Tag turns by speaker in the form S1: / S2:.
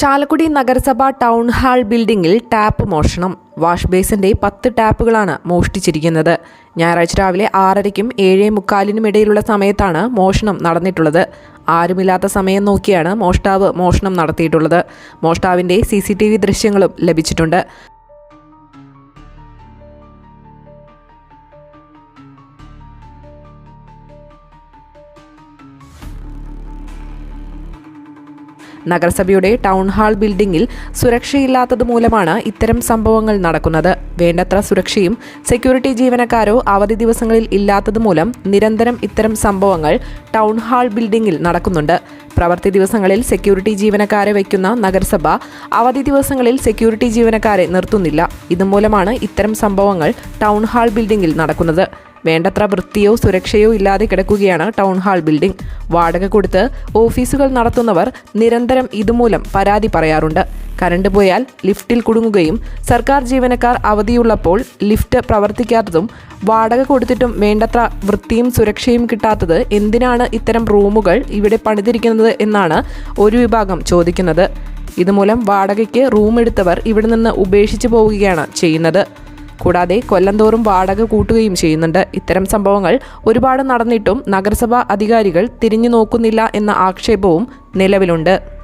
S1: ചാലക്കുടി നഗരസഭ town hall ബിൽഡിംഗിൽ tap മോഷണം. വാഷ് ബേസിന്റെ പത്ത് ടാപ്പുകളാണ് മോഷ്ടിച്ചിരിക്കുന്നത്. ഞായറാഴ്ച രാവിലെ ആറരയ്ക്കും ഏഴേ മുക്കാലിനും ഇടയിലുള്ള സമയത്താണ് മോഷണം നടന്നിട്ടുള്ളത്. ആരുമില്ലാത്ത സമയം നോക്കിയാണ് മോഷ്ടാവ് മോഷണം നടത്തിയിട്ടുള്ളത്. മോഷ്ടാവിന്റെ സി ദൃശ്യങ്ങളും ലഭിച്ചിട്ടുണ്ട്. നഗരസഭയുടെ ടൗൺ ഹാൾ ബിൽഡിംഗിൽ സുരക്ഷയില്ലാത്തത് മൂലമാണ് ഇത്തരം സംഭവങ്ങൾ നടക്കുന്നത്. വേണ്ടത്ര സുരക്ഷയും സെക്യൂരിറ്റി ജീവനക്കാരോ അവധി ദിവസങ്ങളിൽ ഇല്ലാത്തത് മൂലം നിരന്തരം ഇത്തരം സംഭവങ്ങൾ ടൗൺ ഹാൾ ബിൽഡിംഗിൽ നടക്കുന്നുണ്ട്. പ്രവൃത്തി ദിവസങ്ങളിൽ സെക്യൂരിറ്റി ജീവനക്കാരെ വയ്ക്കുന്ന നഗരസഭ അവധി ദിവസങ്ങളിൽ സെക്യൂരിറ്റി ജീവനക്കാരെ നിർത്തുന്നില്ല. ഇതുമൂലമാണ് ഇത്തരം സംഭവങ്ങൾ ടൗൺ ഹാൾ ബിൽഡിംഗിൽ നടക്കുന്നത്. വേണ്ടത്ര വൃത്തിയോ സുരക്ഷയോ ഇല്ലാതെ കിടക്കുകയാണ് ടൗൺ ഹാൾ ബിൽഡിംഗ്. വാടക കൊടുത്ത് ഓഫീസുകൾ നടത്തുന്നവർ നിരന്തരം ഇതുമൂലം പരാതി പറയാറുണ്ട്. കരണ്ട് പോയാൽ ലിഫ്റ്റിൽ കുടുങ്ങുകയും സർക്കാർ ജീവനക്കാർ അവധിയുള്ളപ്പോൾ ലിഫ്റ്റ് പ്രവർത്തിക്കാത്തതും വാടക കൊടുത്തിട്ടും വേണ്ടത്ര വൃത്തിയും സുരക്ഷയും കിട്ടാത്തത് എന്തിനാണ് ഇത്തരം റൂമുകൾ ഇവിടെ പണിതിരിക്കുന്നത് എന്നാണ് ഒരു വിഭാഗം ചോദിക്കുന്നത്. ഇതുമൂലം വാടകയ്ക്ക് റൂം എടുത്തവർ ഇവിടെ നിന്ന് ഉപേക്ഷിച്ചു പോവുകയാണ് ചെയ്യുന്നത്. കൂടാതെ കൊല്ലംതോറും വാടക കൂട്ടുകയും ചെയ്യുന്നുണ്ട്. ഇത്തരം സംഭവങ്ങൾ ഒരുപാട് നടന്നിട്ടും നഗരസഭാ അധികാരികൾ തിരിഞ്ഞു നോക്കുന്നില്ല എന്ന ആക്ഷേപവും നിലവിലുണ്ട്.